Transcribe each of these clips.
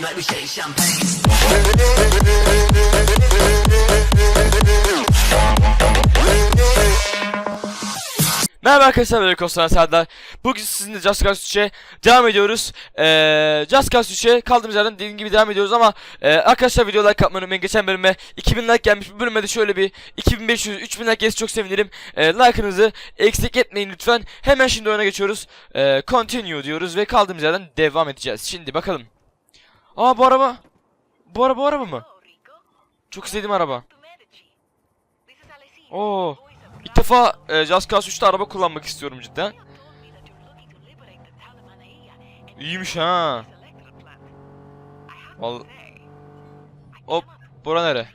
like we. Merhaba arkadaşlar ben Kostan Serdar. Bugün sizinle Just Cause 3'e devam ediyoruz. Ee, Just Cause 3'e kaldığımız yerden dediğim gibi devam ediyoruz ama e, arkadaşlar video like atmayı unutmayın. Geçen bölüme 2000 like gelmiş. Bu bölüme de şöyle bir 2500-3000 like gelirse çok sevinirim. E, like'ınızı eksik etmeyin lütfen. Hemen şimdi oyuna geçiyoruz. E, continue diyoruz ve kaldığımız yerden devam edeceğiz. Şimdi bakalım. Aa bu araba. Bu araba bu araba mı? Çok istediğim araba. Oo. İlk defa e, Just Cause 3'te araba kullanmak istiyorum cidden. İyiymiş ha. Vallahi. Hop. Bura nere?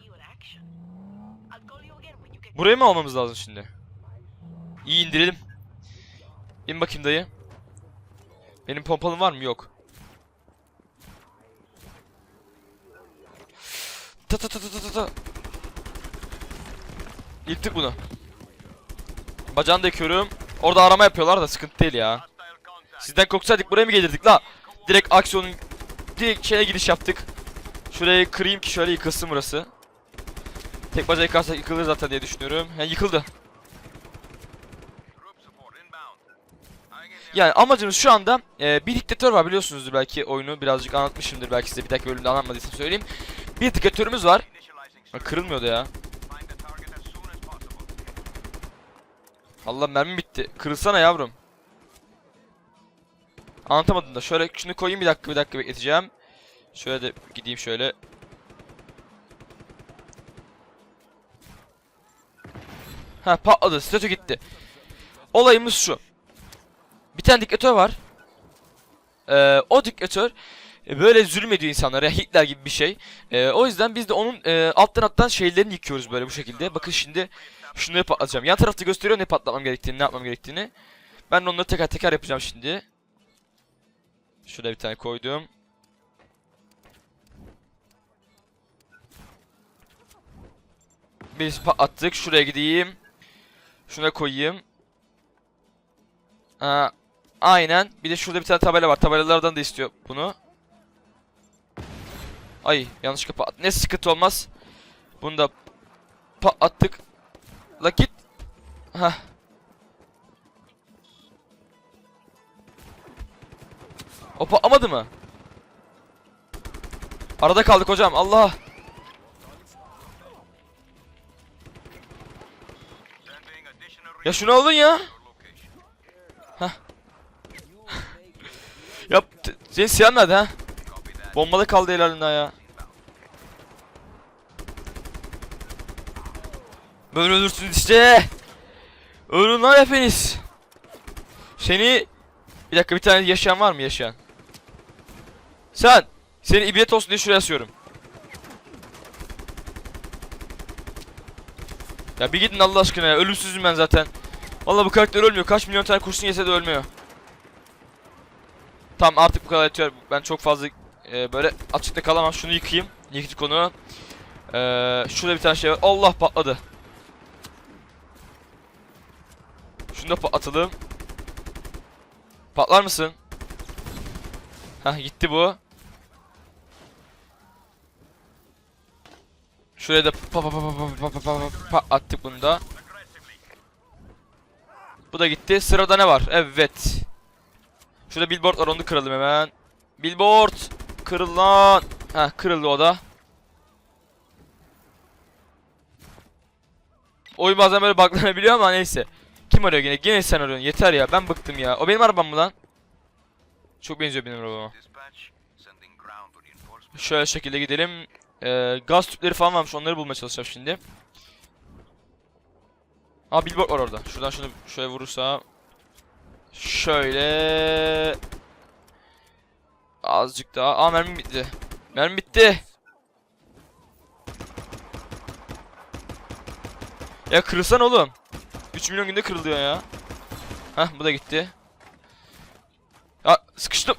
Burayı mı almamız lazım şimdi? İyi indirelim. İn bakayım dayı. Benim pompalım var mı? Yok. Ta ta ta ta ta ta. Yıktık bunu. Bacağını da yıkıyorum. Orada arama yapıyorlar da sıkıntı değil ya. Sizden korksaydık buraya mı gelirdik la? Direkt aksiyonun direkt şeye giriş yaptık. Şurayı kırayım ki şöyle yıkılsın burası. Tek bacağı yıkarsak yıkılır zaten diye düşünüyorum. Yani yıkıldı. Yani amacımız şu anda e, bir diktatör var biliyorsunuzdur belki oyunu birazcık anlatmışımdır belki size bir dakika bölümde anlatmadıysam söyleyeyim. Bir diktatörümüz var. Ha, kırılmıyordu ya. Allah mermi bitti. Kırılsana yavrum. Anlatamadım da. Şöyle şunu koyayım bir dakika bir dakika bekleteceğim. Şöyle de gideyim şöyle. Ha patladı. Statü gitti. Olayımız şu. Bir tane diktatör var. Ee, o diktatör e, böyle zulüm ediyor insanlara. Hitler gibi bir şey. Ee, o yüzden biz de onun e, alttan alttan şeylerini yıkıyoruz böyle bu şekilde. Bakın şimdi şunları patlatacağım. Yan tarafta gösteriyor ne patlatmam gerektiğini, ne yapmam gerektiğini. Ben de onları teker teker yapacağım şimdi. Şurada bir tane koydum. Biz patlattık. Şuraya gideyim. Şuna koyayım. Aa, aynen. Bir de şurada bir tane tabela var. Tabelalardan da istiyor bunu. Ay yanlış kapat. Ne sıkıntı olmaz. Bunu da patlattık. La git. Hah. O patlamadı mı? Arada kaldık hocam. Allah. Ya şunu alın ya. Hah. ya t- senin silahın nerede ha? Bombalı kaldı el halinde ya. Böyle ölürsünüz işte. Ölün lan hepiniz. Seni... Bir dakika bir tane yaşayan var mı yaşayan? Sen! Seni ibret olsun diye şuraya asıyorum. Ya bir gidin Allah aşkına ya. Ölümsüzüm ben zaten. Vallahi bu karakter ölmüyor. Kaç milyon tane kurşun yese de ölmüyor. Tamam artık bu kadar yeter. Ben çok fazla e, böyle açıkta kalamam. Şunu yıkayayım. Yıktık onu. Ee, şurada bir tane şey var. Allah patladı. Şunu da patlatalım. Patlar mısın? Hah gitti bu. Şuraya da pa pa pa pa pa pa pa pa attık bunu da. Bu da gitti. Sırada ne var? Evet. Şurada billboard var onu kıralım hemen. Billboard kırıl lan. Heh kırıldı o da. Oyun bazen böyle buglanabiliyor ama neyse. Kim arıyor gene? Gene sen arıyorsun. Yeter ya. Ben bıktım ya. O benim arabam mı lan? Çok benziyor benim arabama. Şöyle şekilde gidelim. Ee, gaz tüpleri falan varmış. Onları bulmaya çalışacağım şimdi. Aa billboard var orada. Şuradan şunu şöyle vurursa. Şöyle. Azıcık daha. Aa mermi bitti. Mermi bitti. Ya kırılsan oğlum. 3 milyon günde kırılıyor ya. Hah bu da gitti. Ya sıkıştım.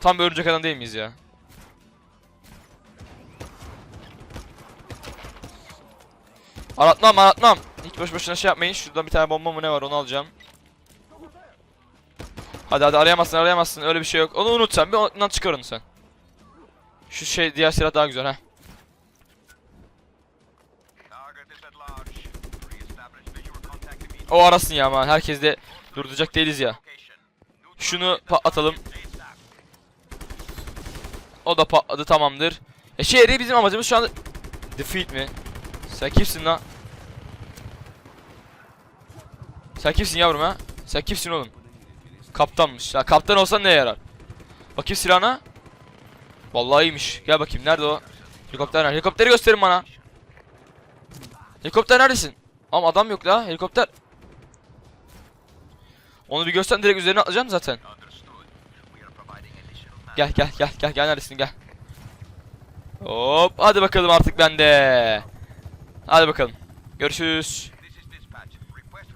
Tam bir örümcek adam değil miyiz ya? Aratmam aratmam. Hiç boş boşuna şey yapmayın. Şuradan bir tane bomba mı ne var onu alacağım. Hadi hadi arayamazsın arayamazsın öyle bir şey yok. Onu unut sen bir ondan çıkar onu sen. Şu şey diğer silah daha güzel ha. O arasın ya ama herkes de durduracak değiliz ya. Şunu patlatalım. O da patladı tamamdır. E şey bizim amacımız şu anda defeat mi? Sen kimsin lan? Sen kimsin yavrum ha? Sen kimsin oğlum? Kaptanmış. Ya kaptan olsan ne yarar? Bakayım silahına. Vallahi iyiymiş. Gel bakayım nerede o? Helikopter nerede? Helikopteri gösterin bana. Helikopter neredesin? Ama adam yok la helikopter. Onu bir görsen direkt üzerine atlayacaksın zaten. Gel gel gel gel gel neredesin gel. Hop hadi bakalım artık bende. Hadi bakalım. Görüşürüz.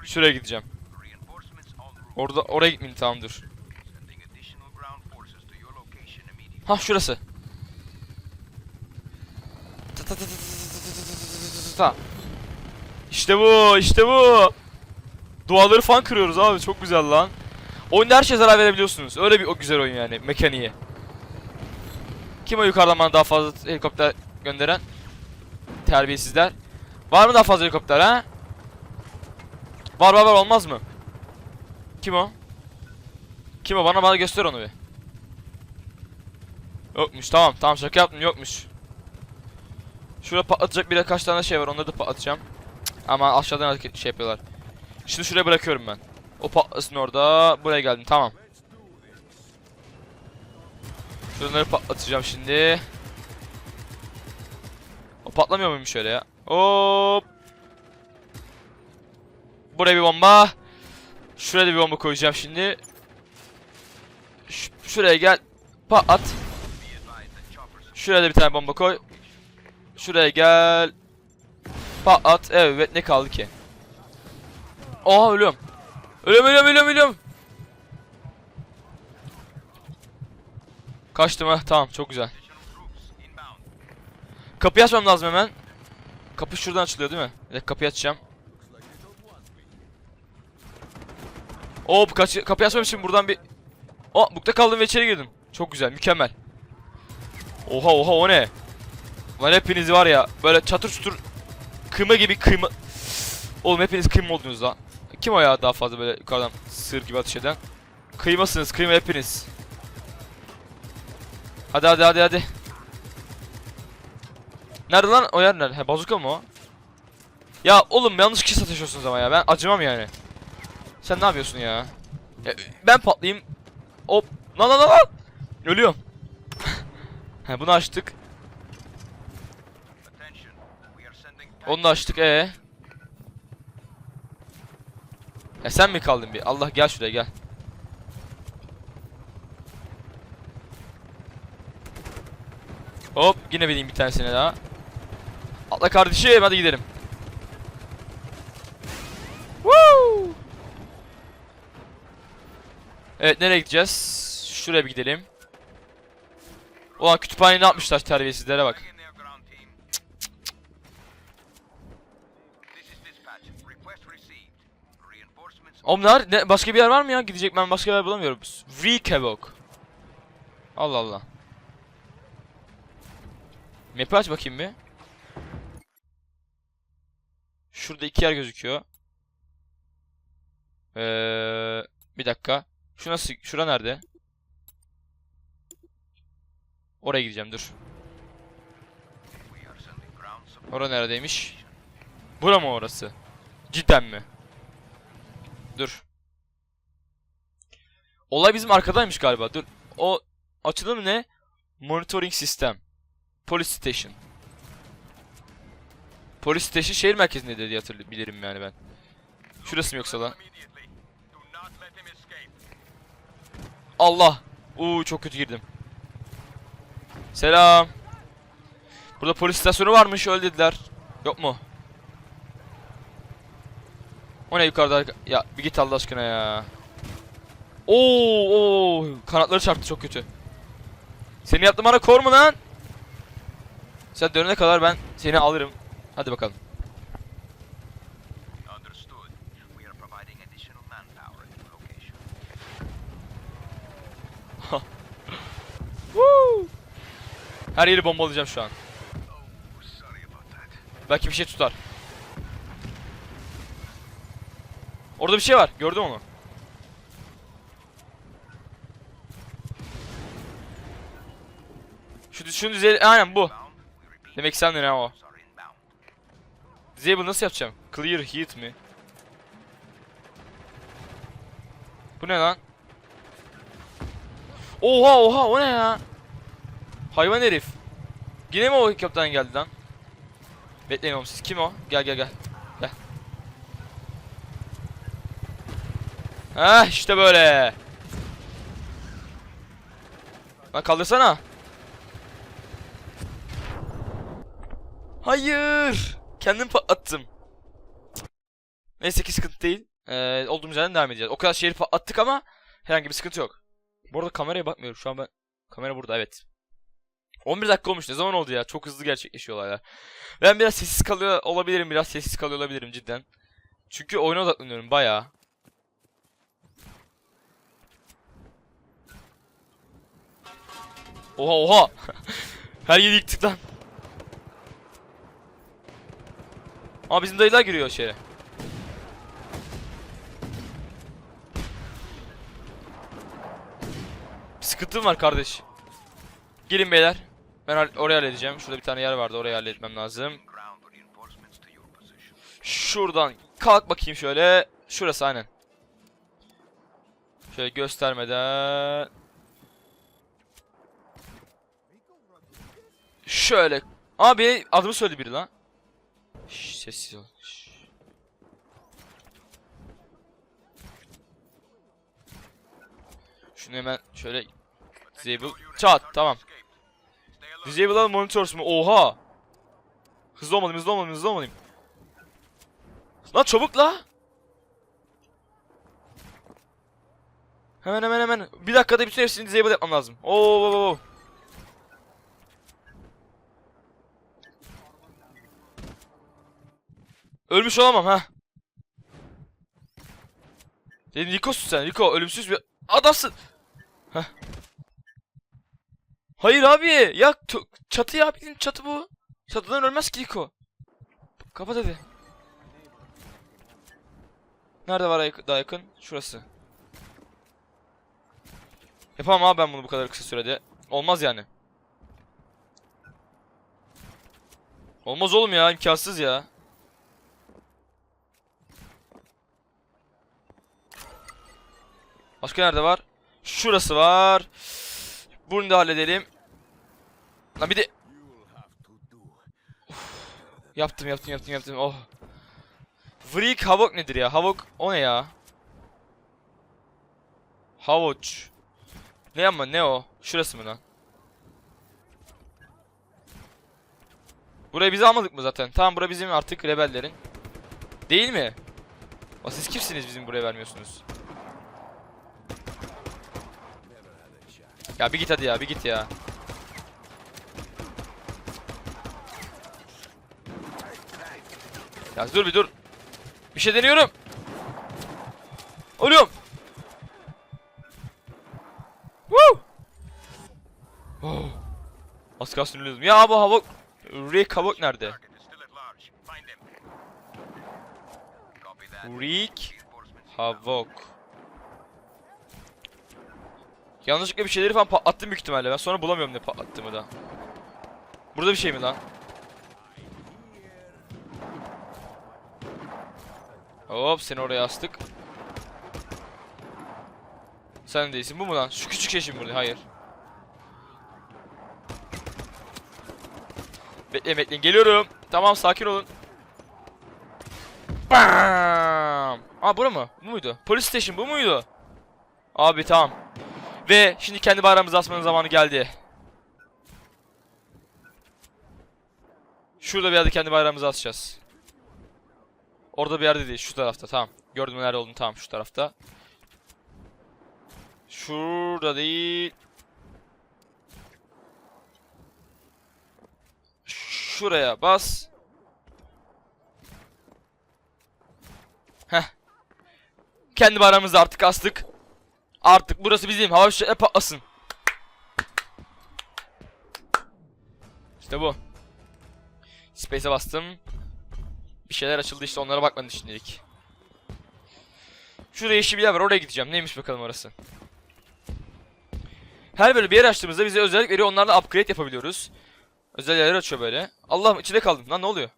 Şuraya gideceğim. Orada oraya gitmeyeyim tamam dur. Ha şurası. Ta ta ta ta ta. İşte bu, işte bu. Duvarları falan kırıyoruz abi, çok güzel lan. Oyunda her şeye zarar verebiliyorsunuz. Öyle bir o güzel oyun yani, mekaniği. Kim o yukarıdan bana daha fazla helikopter gönderen? Terbiyesizler. Var mı daha fazla helikopter ha? Var var var olmaz mı? Kim o? Kim o? Bana bana göster onu bir. Yokmuş tamam tamam şaka yaptım yokmuş. Şurada patlatacak bir kaç tane şey var onları da patlatacağım. Ama aşağıdan hareket şey yapıyorlar. Şimdi şuraya bırakıyorum ben. O patlasın orada. Buraya geldim tamam. Şunları patlatacağım şimdi. O patlamıyor muymuş şöyle ya? Hop. Buraya bir bomba. Şuraya da bir bomba koyacağım şimdi. Ş- şuraya gel. That choppers Şuraya da bir tane bomba koy. Şuraya gel. Patlat. Evet ne kaldı ki? Oha ölüyorum. Ölüyorum ölüyorum ölüyorum ölüyorum. Kaçtım ha tamam çok güzel. Kapıyı açmam lazım hemen. Kapı şuradan açılıyor değil mi? Dakika kapıyı açacağım. Bu kaç kapıyı açmam için buradan bir... Oh bukta kaldım ve içeri girdim. Çok güzel mükemmel. Oha oha o ne? Lan hepiniz var ya böyle çatır çutur kıyma gibi kıyma... Oğlum hepiniz kıyma oldunuz lan. Kim o ya daha fazla böyle yukarıdan sığır gibi ateş eden? Kıymasınız kıyma hepiniz. Hadi hadi hadi hadi. Nerede lan o yer nerede? He bazuka mı o? Ya oğlum yanlış kişi satışıyorsunuz ama ya ben acımam yani. Sen ne yapıyorsun ya? ya ben patlayayım. Hop. Lan lan lan. Ölüyorum. He bunu açtık. Onu da açtık ee. E sen mi kaldın bir? Allah gel şuraya gel. Hop yine vereyim bir tanesine daha. Atla kardeşim hadi gidelim. Woo! Evet nereye gideceğiz? Şuraya bir gidelim. Ulan kütüphaneyi ne yapmışlar terbiyesizlere bak. Onlar ne başka bir yer var mı ya? Gidecek ben başka bir yer bulamıyorum. Wreak Havoc. Allah Allah. Map'i aç bakayım bir. Şurada iki yer gözüküyor. Ee, bir dakika. Şu nasıl? Şura nerede? Oraya gideceğim dur. Ora neredeymiş? Bura mı orası? Cidden mi? Dur. Olay bizim arkadaymış galiba. Dur. O açılım ne? Monitoring System. Police Station. Police Station şehir merkezinde diye hatırlıyorum bilirim yani ben. Şurası mı yoksa lan? Allah. Uuu çok kötü girdim. Selam. Burada polis istasyonu varmış öyle dediler. Yok mu? O ne yukarıda? Ya bir git Allah aşkına ya. Oo, oo kanatları çarptı çok kötü. Seni yaptım bana kor mu lan? Sen dönene kadar ben seni alırım. Hadi bakalım. Woo! Her yeri bombalayacağım şu an. Belki bir şey tutar. Orada bir şey var. Gördüm onu. Şu şunu düzey aynen bu. Demek sen ne o? Disable nasıl yapacağım? Clear heat mi? Bu ne lan? Oha oha o ne ya? Hayvan herif. Yine mi o helikopterden geldi lan? Bekleyin oğlum siz kim o? Gel gel gel. Gel. Heh işte böyle. Lan kaldırsana. Hayır. Kendim patlattım. Neyse ki sıkıntı değil. Ee, olduğumuz yerden devam edeceğiz. O kadar şehri patlattık ama herhangi bir sıkıntı yok. Bu arada kameraya bakmıyorum. Şu an ben... Kamera burada evet. 11 dakika olmuş. Ne zaman oldu ya? Çok hızlı gerçekleşiyor olaylar. Ben biraz sessiz kalıyor olabilirim. Biraz sessiz kalıyor olabilirim cidden. Çünkü oyuna odaklanıyorum bayağı. Oha oha. Her yeri yıktık lan. Ama bizim dayılar giriyor içeri. Sıkıntım var kardeş. Gelin beyler. Ben oraya halledeceğim. Şurada bir tane yer vardı. Oraya halletmem lazım. Şuradan kalk bakayım şöyle. Şurası aynen. Şöyle göstermeden. Şöyle. Abi adımı söyledi biri lan. Şş, sessiz ol. Şş. Şunu hemen şöyle disable. Çat tamam. Disable all monitors mu? Oha. Hızlı olmalıyım, hızlı olmalıyım, hızlı olmalıyım. Lan çabuk la. Hemen hemen hemen. Bir dakikada bütün hepsini disable yapmam lazım. Oo, oo, oo. Ölmüş olamam ha. Dedim Rico'sun sen. Rico ölümsüz bir adamsın. Heh. Hayır abi. Ya çatı ya bildiğin çatı bu. Çatıdan ölmez ki Rico. Kapat hadi. Nerede var daha yakın? Şurası. Yapamam abi ben bunu bu kadar kısa sürede. Olmaz yani. Olmaz oğlum ya imkansız ya. Başka nerede var? Şurası var. Bunu da halledelim. Lan bir de yaptım yaptım yaptım yaptım. Oh. Freak Havok nedir ya? Havok o ne ya? Havuç. Ne ama ne o? Şurası mı lan? Burayı biz almadık mı zaten? Tamam bura bizim artık rebellerin. Değil mi? O siz kimsiniz bizim buraya vermiyorsunuz? Ya bir git hadi ya bir git ya. Ya dur bir dur. Bir şey deniyorum. Ölüyorum. Woo! Oh. Az kalsın ölüyordum. Ya bu havuk Rick havuk nerede? Rick havuk. Yanlışlıkla bir şeyleri falan patlattım büyük ihtimalle. Ben sonra bulamıyorum ne patlattığımı da. Burada bir şey mi lan? Hop seni oraya astık. Sen değilsin. Bu mu lan? Şu küçük şimdi burada. Hayır. Bekleyin bekleyin. Geliyorum. Tamam sakin olun. Bam! Aa bura mı? Bu muydu? Police station bu muydu? Abi tamam. Ve şimdi kendi bayrağımızı asmanın zamanı geldi. Şurada bir yerde kendi bayrağımızı asacağız. Orada bir yerde değil. Şu tarafta. Tamam. Gördüm nerede olduğunu. Tamam şu tarafta. Şurada değil. Şuraya bas. Heh. Kendi bayrağımızı artık astık. Artık burası bizim. Hava fişekleri patlasın. İşte bu. Space'e bastım. Bir şeyler açıldı işte onlara bakmadım şimdilik. Şurada yeşil bir yer var oraya gideceğim. Neymiş bakalım orası. Her böyle bir yer açtığımızda bize özellik veriyor. Onlarla upgrade yapabiliyoruz. Özel yerler açıyor böyle. Allah'ım içinde kaldım. Lan ne oluyor?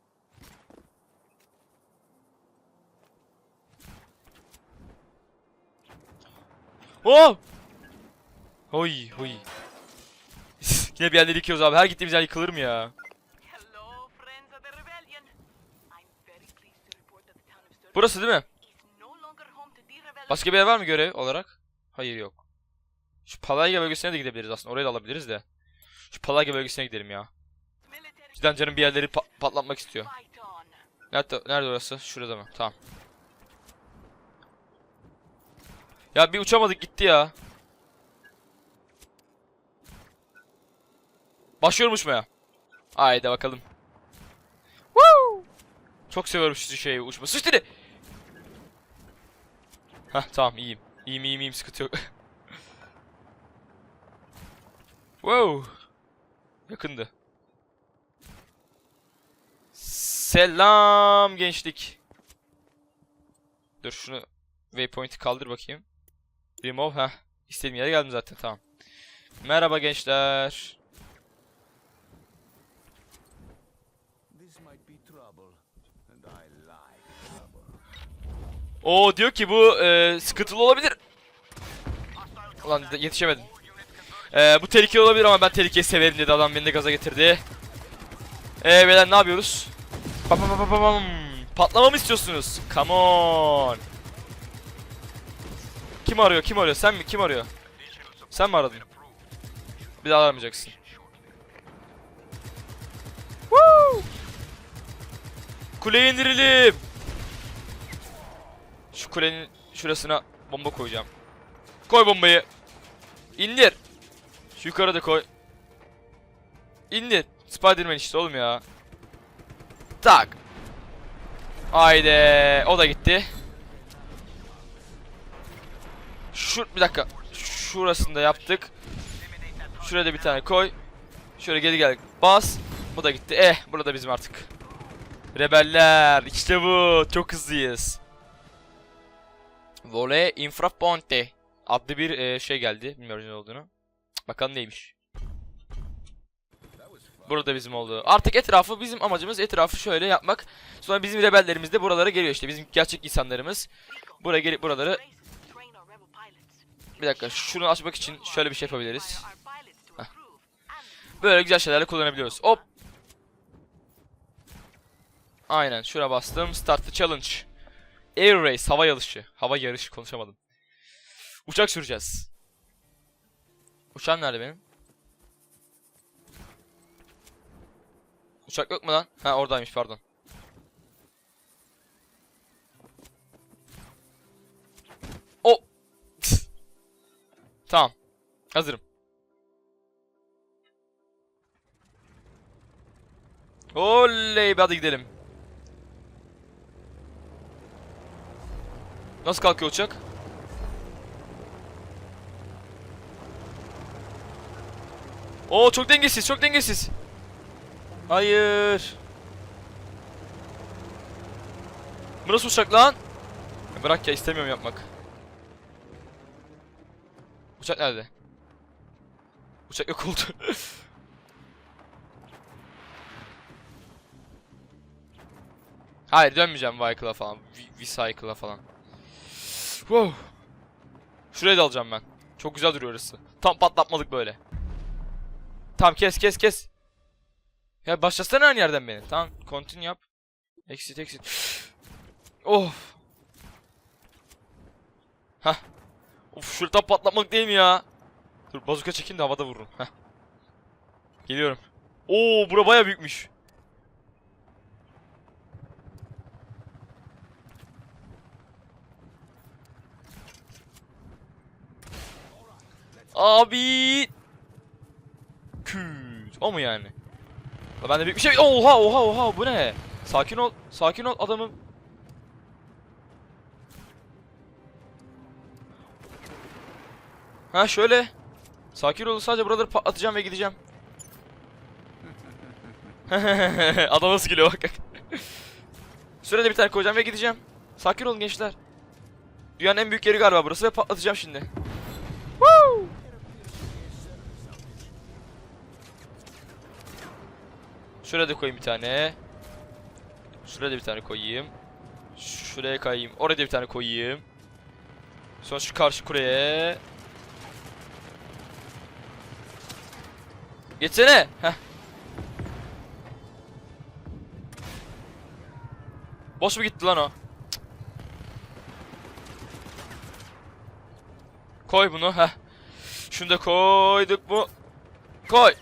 Oh! Hoy hoy. Yine bir yerleri yıkıyoruz abi. Her gittiğimiz yer yıkılır mı ya? Burası değil mi? Başka bir yer var mı görev olarak? Hayır yok. Şu Palayga bölgesine de gidebiliriz aslında. Oraya da alabiliriz de. Şu Palayga bölgesine gidelim ya. Cidden canım bir yerleri pa- patlatmak istiyor. Nerede, nerede orası? Şurada mı? Tamam. Ya bir uçamadık gitti ya. Başlıyorum uçmaya. Haydi bakalım. Woo! Çok seviyorum şu şeyi uçma. Sıçtı? Heh tamam iyiyim. İyiyim iyiyim iyiyim sıkıntı yok. wow. Yakındı. Selam gençlik. Dur şunu waypoint'i kaldır bakayım. Remove ha. İstediğim yere geldim zaten tamam. Merhaba gençler. O diyor ki bu e, sıkıntılı olabilir. Ulan yetişemedim. E, bu tehlikeli olabilir ama ben tehlikeyi severim dedi adam beni de gaza getirdi. E beyler ne yapıyoruz? Pam pam pam pam pam. Patlama mı istiyorsunuz? Come on. Kim arıyor? Kim arıyor? Sen mi? Kim arıyor? Sen mi aradın? Bir daha aramayacaksın. Woo! Kuleye indirelim. Şu kulenin şurasına bomba koyacağım. Koy bombayı. İndir. Şu yukarıda koy. İndir. Spiderman işte oğlum ya. Tak. Haydi. O da gitti. Şu bir dakika. Şurasını da yaptık. Şuraya da bir tane koy. Şöyle geri gel. Bas. Bu da gitti. Eh, burada bizim artık. Rebeller. işte bu. Çok hızlıyız. Vole Infraponte adlı bir e, şey geldi. Bilmiyorum ne olduğunu. Bakalım neymiş. Burada bizim oldu. Artık etrafı bizim amacımız etrafı şöyle yapmak. Sonra bizim rebellerimiz de buralara geliyor işte. Bizim gerçek insanlarımız buraya gelip buraları bir dakika şunu açmak için şöyle bir şey yapabiliriz. And Böyle güzel şeylerle kullanabiliyoruz. Hop. Aynen şuna bastım. Start the challenge. Air race hava yarışı. Hava yarışı konuşamadım. Uçak süreceğiz. Uçağım nerede benim? Uçak yok mu lan? Ha oradaymış pardon. O. tamam. Hazırım. Oley hadi gidelim. Nasıl kalkıyor uçak? Oo çok dengesiz, çok dengesiz. Hayır. Bu nasıl uçak lan? Bırak ya istemiyorum yapmak. Uçak nerede? Uçak yok oldu. Hayır dönmeyeceğim Vehicle'a falan. V-Cycle'a falan. Wow. Şuraya da alacağım ben. Çok güzel duruyor orası. Tam patlatmalık böyle. Tamam kes kes kes. Ya başlasana aynı yerden beni. Tamam continue yap. Exit exit. of. Hah. Of şurada tam patlatmalık değil mi ya? Dur bazuka çekeyim de havada vururum. Heh. Geliyorum. Oo bura baya büyükmüş. Abi. Küt. O mu yani? Ben de bir şey. Oha oha oha bu ne? Sakin ol. Sakin ol adamım. Ha şöyle. Sakin ol sadece buraları patlatacağım ve gideceğim. Adam nasıl gülüyor bak. Sürede bir tane koyacağım ve gideceğim. Sakin olun gençler. Dünyanın en büyük yeri galiba burası ve patlatacağım şimdi. Şuraya da koyayım bir tane. Şuraya da bir tane koyayım. Şuraya kayayım. Oraya da bir tane koyayım. Sonra şu karşı kuleye. Geçsene. Heh. Boş mu gitti lan o? Koy bunu. Heh. Şunu da koyduk mu? Koy.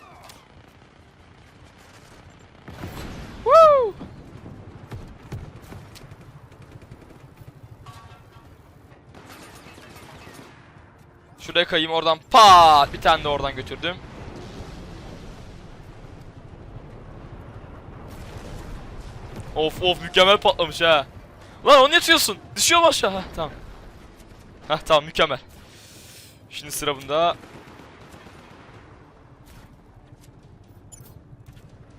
Şuraya kayayım oradan pat bir tane de oradan götürdüm. Of of mükemmel patlamış ha. Lan onu yatıyorsun. Düşüyor mu aşağı? Heh, tamam. Heh tamam mükemmel. Şimdi sıra bunda.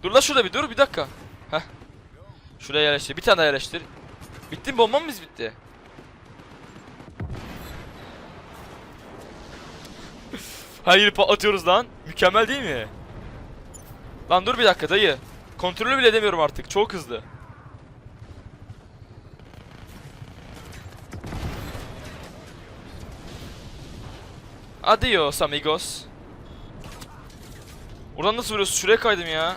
Dur la şurada bir dur bir dakika. Heh. Şuraya yerleştir. Bir tane daha yerleştir. Bitti mi bombamız bitti? Hayır patlatıyoruz lan. Mükemmel değil mi? Lan dur bir dakika dayı. Kontrolü bile edemiyorum artık. Çok hızlı. Adios amigos. Buradan nasıl vuruyorsun? Şuraya kaydım ya.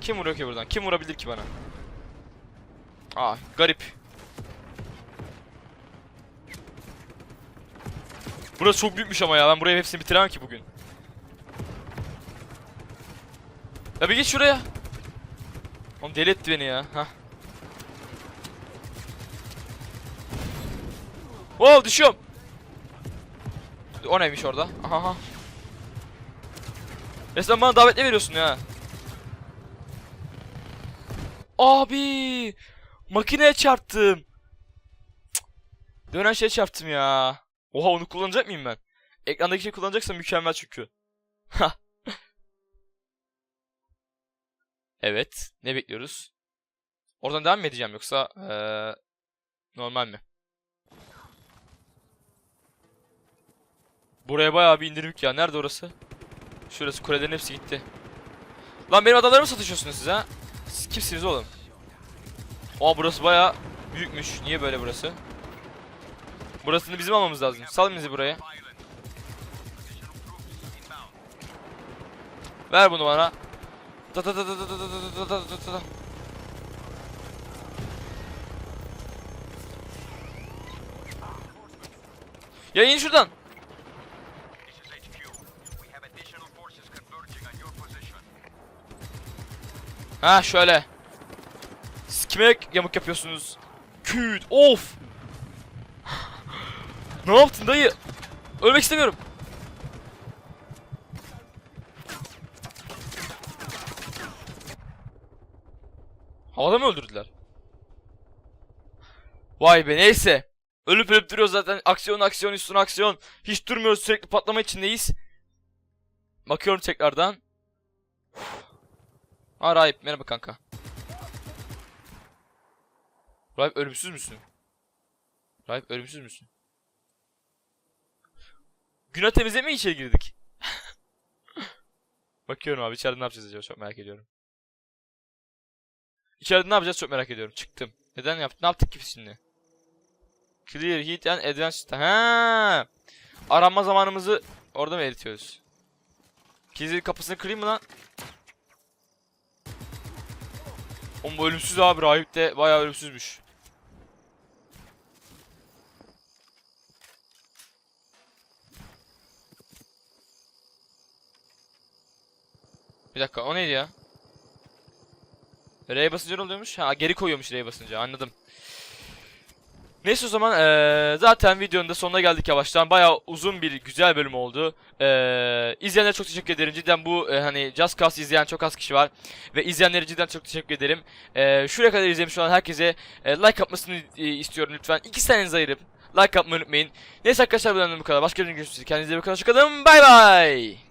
Kim vuruyor ki buradan? Kim vurabilir ki bana? Aa garip. Burası çok büyükmüş ama ya. Ben buraya hepsini bitiremem ki bugün. Ya bir git şuraya. Oğlum deli etti beni ya. Hah. Oo düşüyorum. O neymiş orada? Aha aha. Resmen bana davetle veriyorsun ya. Abi! Makineye çarptım. Cık. Dönen şeye çarptım ya. Oha onu kullanacak mıyım ben? Ekrandaki şey kullanacaksam mükemmel çünkü. Evet. Ne bekliyoruz? Oradan devam mı edeceğim yoksa eee, normal mi? Buraya bayağı bir indirdik ya. Nerede orası? Şurası kulelerin hepsi gitti. Lan benim adalarımı satışıyorsunuz siz ha? Siz kimsiniz oğlum? Aa burası bayağı büyükmüş. Niye böyle burası? Burasını bizim almamız lazım. Sal bizi buraya. Ver bunu bana. Da da da da da da da da da da da. Ya in şuradan. Ha şöyle. Siz yamuk yapıyorsunuz? Küt. Of. Ne yaptın dayı? Ölmek istemiyorum. Havada mı öldürdüler? Vay be neyse. Ölüp ölüp duruyoruz zaten. Aksiyon aksiyon üstüne aksiyon. Hiç durmuyoruz sürekli patlama içindeyiz. Bakıyorum tekrardan. Ha Rahip merhaba kanka. Rahip ölümsüz müsün? Rahip ölümsüz müsün? Günah temizlemeye içeri girdik. Bakıyorum abi içeride ne yapacağız acaba çok merak ediyorum. İçeride ne yapacağız çok merak ediyorum. Çıktım. Neden yaptık? Ne yaptık ki şimdi? Clear Heat and Advanced. Ha. Aranma zamanımızı orada mı eritiyoruz? Kilidi kapısını kırayım mı lan? Oğlum bu ölümsüz abi rahip de bayağı ölümsüzmüş. Bir dakika o neydi ya? R'ye basınca ne oluyormuş? Ha geri koyuyormuş R'ye basınca anladım. Neyse o zaman eee, zaten videonun da sonuna geldik yavaştan. Bayağı uzun bir güzel bölüm oldu. Eee izleyenlere çok teşekkür ederim. Cidden bu e, hani Just Cause izleyen çok az kişi var. Ve izleyenlere cidden çok teşekkür ederim. Eee şuraya kadar izlemiş olan herkese e, like atmasını e, istiyorum lütfen. İki saniyenizi ayırıp like atmayı unutmayın. Neyse arkadaşlar bu bu kadar. Başka bir gün görüşürüz. Kendinize iyi bakın. Hoşçakalın. Bay bay.